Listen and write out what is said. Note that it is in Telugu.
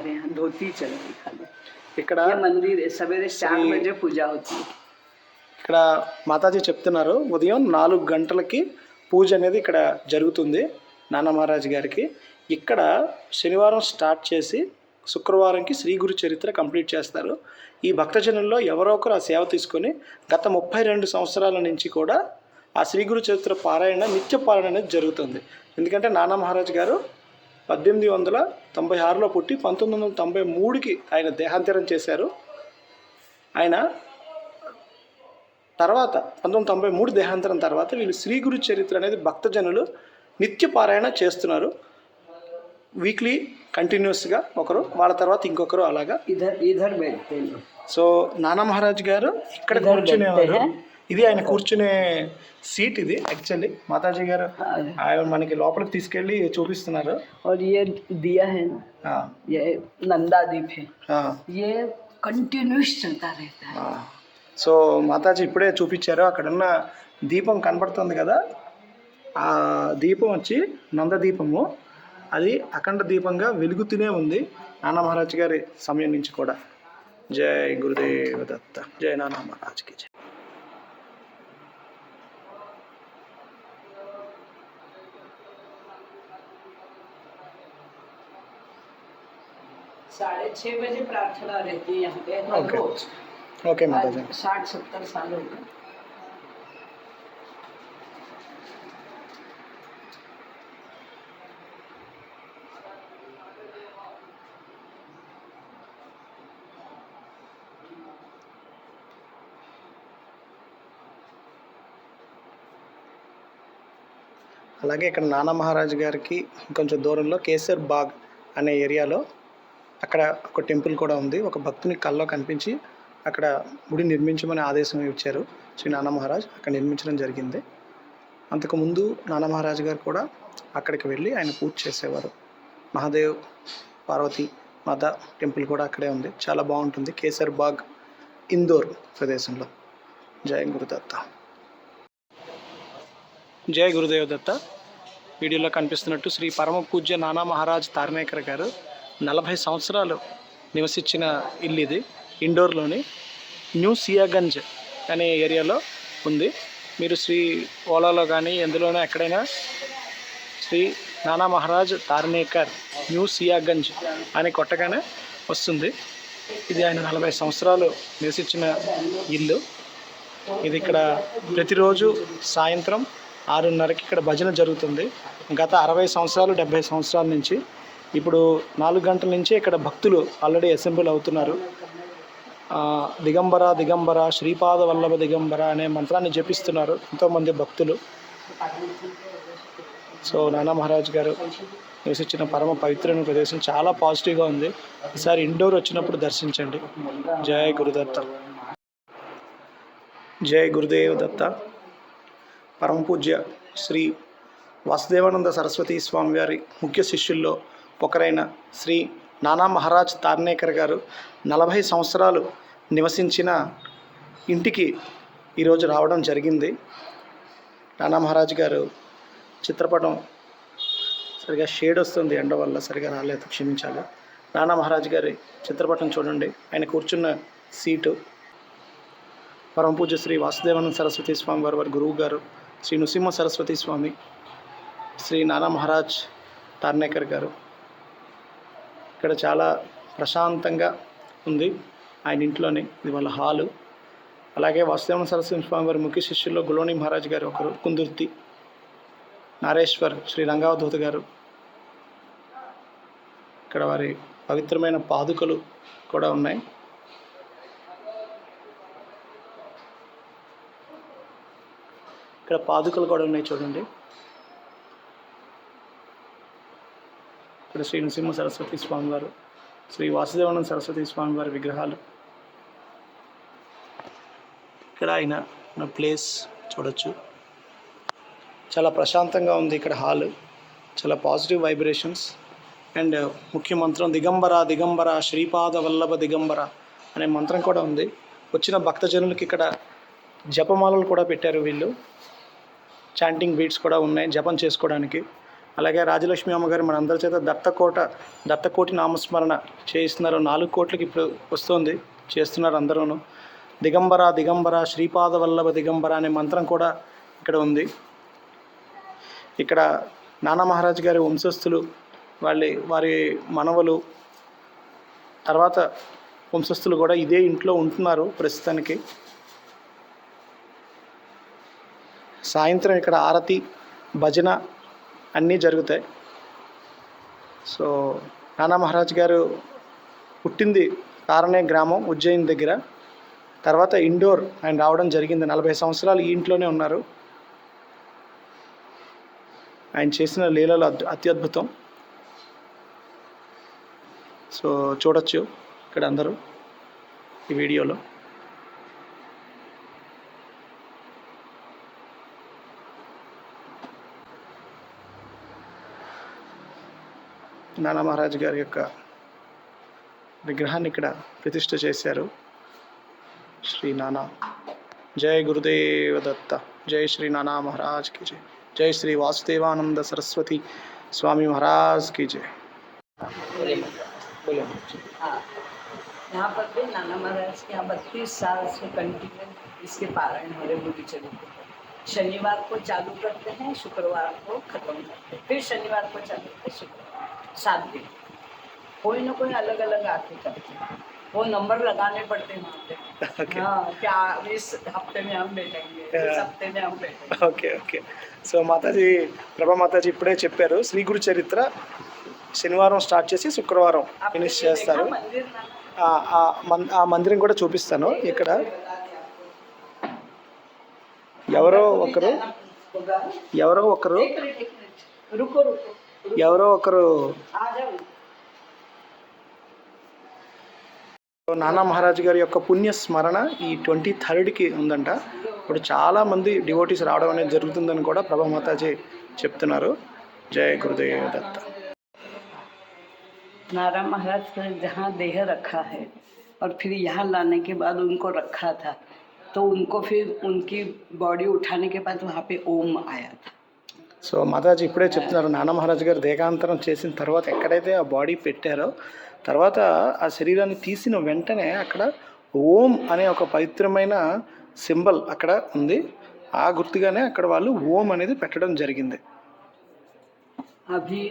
हमारे यहाँ धोती चल रही खाली ఇక్కడ ये मंदिर है सवेरे चार श्री- बजे पूजा होती है ఇక్కడ మాతాజీ చెప్తున్నారు ఉదయం నాలుగు గంటలకి పూజ అనేది ఇక్కడ జరుగుతుంది నాన్న మహారాజ్ గారికి ఇక్కడ శనివారం స్టార్ట్ చేసి శుక్రవారంకి శ్రీ గురు చరిత్ర కంప్లీట్ చేస్తారు ఈ భక్తజనుల్లో ఎవరో ఒకరు ఆ సేవ తీసుకొని గత ముప్పై రెండు సంవత్సరాల నుంచి కూడా ఆ శ్రీ గురు చరిత్ర పారాయణ నిత్య పాలన అనేది జరుగుతుంది ఎందుకంటే నానా మహారాజ్ గారు పద్దెనిమిది వందల తొంభై ఆరులో పుట్టి పంతొమ్మిది వందల తొంభై మూడుకి ఆయన దేహాంతరం చేశారు. ఆయన తర్వాత పంతొమ్మిది తొంభై మూడు దేహాంతరం తర్వాత వీళ్ళు శ్రీ గురు చరిత్ర అనేది భక్తజనులు నిత్య పారాయణ చేస్తున్నారు. వీక్లీ కంటిన్యూస్గా ఒకరు వాళ్ళ తర్వాత ఇంకొకరు అలాగా. సో నానా మహారాజ్ గారు ఇక్కడ కూర్చునేవారు. ఇది ఆయన కూర్చునే సీట్ ఇది యాక్చువల్లీ మాతాజీ గారు ఆయన మనకి లోపలికి తీసుకెళ్ళి చూపిస్తున్నారు. ఏ కంటిన్యూస్ సో మాతాజీ ఇప్పుడే చూపించారు. అక్కడున్న దీపం కనబడుతుంది కదా? ఆ దీపం వచ్చి నంద దీపము అది అఖండ దీపంగా వెలుగుతూనే ఉంది. నాన్న మహారాజ్ గారి సమయం నుంచి కూడా. జై గురుదేవ దత్త. జై నాన్న మహారాజ్కి జై. साढ़े छः बजे प्रार्थना रहती है यहाँ पे हर Okay. रोज ఓకే మాతాజీ आज साठ सत्तर साल हो गए అలాగే ఇక్కడ నానా మహారాజ్ గారికి కొంచెం దూరంలో కేసర్ బాగ్ అనే ఏరియాలో అక్కడ ఒక టెంపుల్ కూడా ఉంది. ఒక భక్తుని కల్లో కనిపించి అక్కడ గుడి నిర్మించమని ఆదేశం ఇచ్చారు శ్రీ నానా మహారాజ్. అక్కడ నిర్మించడం జరిగింది. అంతకుముందు నానా మహారాజ్ గారు కూడా అక్కడికి వెళ్ళి ఆయన పూజ చేసేవారు. మహాదేవ్ పార్వతి మాత టెంపుల్ కూడా అక్కడే ఉంది. చాలా బాగుంటుంది. కేసర్ బాగ్ ఇందోర్ ప్రదేశంలో. జయ గురుదత్త. జయ గురుదేవ్ దత్త వీడియోలో కనిపిస్తున్నట్టు శ్రీ పరమ పూజ్య నానా మహారాజ్ తార్నేకర్ గారు నలభై సంవత్సరాలు నివసించిన ఇల్లు ఇది ఇండోర్లోని న్యూ సియాగంజ్ అనే ఏరియాలో ఉంది. మీరు శ్రీ ఓలాలో కానీ ఎందులోనో ఎక్కడైనా శ్రీ నానా మహారాజ్ తార్నేకర్ న్యూ సియాగంజ్ అని కొట్టగానే వస్తుంది. ఇది ఆయన నలభై సంవత్సరాలు నివసించిన ఇల్లు. ఇది ఇక్కడ ప్రతిరోజు సాయంత్రం ఆరున్నరకి ఇక్కడ భజన జరుగుతుంది. గత అరవై సంవత్సరాలు డెబ్భై సంవత్సరాల నుంచి ఇప్పుడు నాలుగు గంటల నుంచి ఇక్కడ భక్తులు ఆల్రెడీ అసెంబ్ల్ అవుతున్నారు. దిగంబర దిగంబర శ్రీపాద వల్లభ దిగంబర అనే మంత్రాన్ని జపిస్తున్నారు ఎంతోమంది భక్తులు. సో నానా మహారాజ్ గారు నివసించిన పరమ పవిత్రమైన ప్రదేశం చాలా పాజిటివ్గా ఉంది. ఈసారి ఇండోర్ వచ్చినప్పుడు దర్శించండి. జయ గురుదత్త. జయ గురుదేవ దత్త. పరమ పూజ్య శ్రీ వాసుదేవానంద సరస్వతి స్వామివారి ముఖ్య శిష్యుల్లో ఒకరైన శ్రీ నానా మహారాజ్ తార్నేకర్ గారు నలభై సంవత్సరాలు నివసించిన ఇంటికి ఈరోజు రావడం జరిగింది. నానా మహారాజ్ గారు చిత్రపటం సరిగా షేడ్ వస్తుంది ఎండ వల్ల సరిగా రాలేదు క్షమించాలి. నానా మహారాజ్ గారి చిత్రపటం చూడండి. ఆయన కూర్చున్న సీటు. పరమ పూజ శ్రీ వాసుదేవానంద సరస్వతి స్వామి వారి వారి గురువు గారు శ్రీ నృసింహ సరస్వతి స్వామి శ్రీ నానా మహారాజ్ తార్నేకర్ గారు. ఇక్కడ చాలా ప్రశాంతంగా ఉంది. ఆయన ఇంట్లోనే ఇది వాళ్ళ హాలు. అలాగే వాసుదేవన సరస్వతి స్వామి వారి ముఖ్య శిష్యుల్లో గులోని మహారాజ్ గారు ఒకరు కుందుర్తి నారేశ్వర్ శ్రీ రంగావధూత గారు. ఇక్కడ వారి పవిత్రమైన పాదుకలు కూడా ఉన్నాయి. ఇక్కడ పాదుకలు కూడా ఉన్నాయి చూడండి. ఇక్కడ శ్రీ నృసింహ సరస్వతి స్వామి వారు శ్రీ వాసుదేవానంద సరస్వతి స్వామి వారి విగ్రహాలు. ఇక్కడ ఆయన మన ప్లేస్ చూడొచ్చు. చాలా ప్రశాంతంగా ఉంది ఇక్కడ హాల్. చాలా పాజిటివ్ వైబ్రేషన్స్. అండ్ ముఖ్య మంత్రం దిగంబర దిగంబర శ్రీపాద వల్లభ దిగంబర అనే మంత్రం కూడా ఉంది. వచ్చిన భక్తజనులకి ఇక్కడ జపమాలలు కూడా పెట్టారు వీళ్ళు. చాంటింగ్ బీట్స్ కూడా ఉన్నాయి జపం చేసుకోవడానికి. అలాగే రాజలక్ష్మి అమ్మగారు మన అందరి చేత దత్తకోట దత్తకోటి నామస్మరణ చేయిస్తున్నారు. నాలుగు కోట్లకి ఇప్పుడు వస్తుంది చేస్తున్నారు అందరూను. దిగంబర దిగంబర శ్రీపాద వల్లభ దిగంబర అనే మంత్రం కూడా ఇక్కడ ఉంది. ఇక్కడ నానా మహారాజ్ గారి వంశస్థులు వాళ్ళ వారి మనవలు తర్వాత వంశస్థులు కూడా ఇదే ఇంట్లో ఉంటున్నారు ప్రస్తుతానికి. సాయంత్రం ఇక్కడ ఆరతి భజన అన్నీ జరుగుతాయి. సో నానా మహారాజ్ గారు పుట్టింది కారణే గ్రామం ఉజ్జయిన్ దగ్గర. తర్వాత ఇండోర్ ఆయన రావడం జరిగింది. నలభై సంవత్సరాలు ఈ ఇంట్లోనే ఉన్నారు. ఆయన చేసిన లీలలు అద్భు- అత్యద్భుతం. సో చూడొచ్చు ఇక్కడ అందరూ ఈ వీడియోలో. నానా మహారాజ్ గారి యొక్క విగ్రహాన్ని ఇక్కడ ప్రతిష్ఠ చేశారు శ్రీ నానా జై గురుదేవ దత్త జై శ్రీ నానా మహారాజ్ की जय जय श्री वासुदेवानंद सरस्वती स्वामी महाराज की जय बोलो हाँ यहाँ पर भी नाना महाराज के यहाँ बत्तीस साल से कंटिन्यू इसके पारायण हो रहे बुढ़ी चरित्र शनिवार को चालू करते हैं शुक्रवार को खत्म करते हैं फिर शनिवार को चालू करते हैं शुक्रवार सात दिन कोई ना कोई अलग अलग आके करते हैं वो नंबर लगाने पड़ते हैं वहाँ पे Okay. हाँ क्या इस हफ्ते में हम बैठेंगे इस Yeah. हफ्ते में हम बैठेंगे ఓకే ఓకే సో మాతాజీ ప్రభా మాతాజీ ఇప్పుడే చెప్పారు శ్రీ గురు చరిత్ర శనివారం స్టార్ట్ చేసి శుక్రవారం आपने ఫినిష్ ये देखा చేస్తారు मंदिर ना ఆ- ఆ మన్- ఆ మందిరం కూడా చూపిస్తాను ఇక్కడ ఎవరో ఒకరు होगा ఎవరో ఒకరు एक मिनट एक मिनट रुको रुको रुको। ఎవరో ఒకరు आ जाओ నానా మహారాజ్ గారి యొక్క పుణ్య స్మరణ ఈ ట్వంటీ థర్డ్కి ఉందంట ఇప్పుడు చాలా మంది డివోటీస్ రావడం అనేది జరుగుతుందని కూడా ప్రభా మాతాజీ చెప్తున్నారు జయ గురుదేవ్ దత్త नारा महाराज का जहाँ देह रखा है और फिर यहाँ लाने के बाद उनको रखा था तो उनको फिर उनकी बॉडी उठाने के बाद वहाँ पे ओम आया था సో మాతాజీ ఇప్పుడే చెప్తున్నారు నాన్న మహారాజు గారు దేహాంతరం చేసిన తర్వాత ఎక్కడైతే ఆ బాడీ పెట్టారో తర్వాత ఆ శరీరాన్ని తీసిన వెంటనే అక్కడ ఓం అనే ఒక పవిత్రమైన సింబల్ అక్కడ ఉంది. ఆ గుర్తుగానే అక్కడ వాళ్ళు ఓం అనేది పెట్టడం జరిగింది. అవి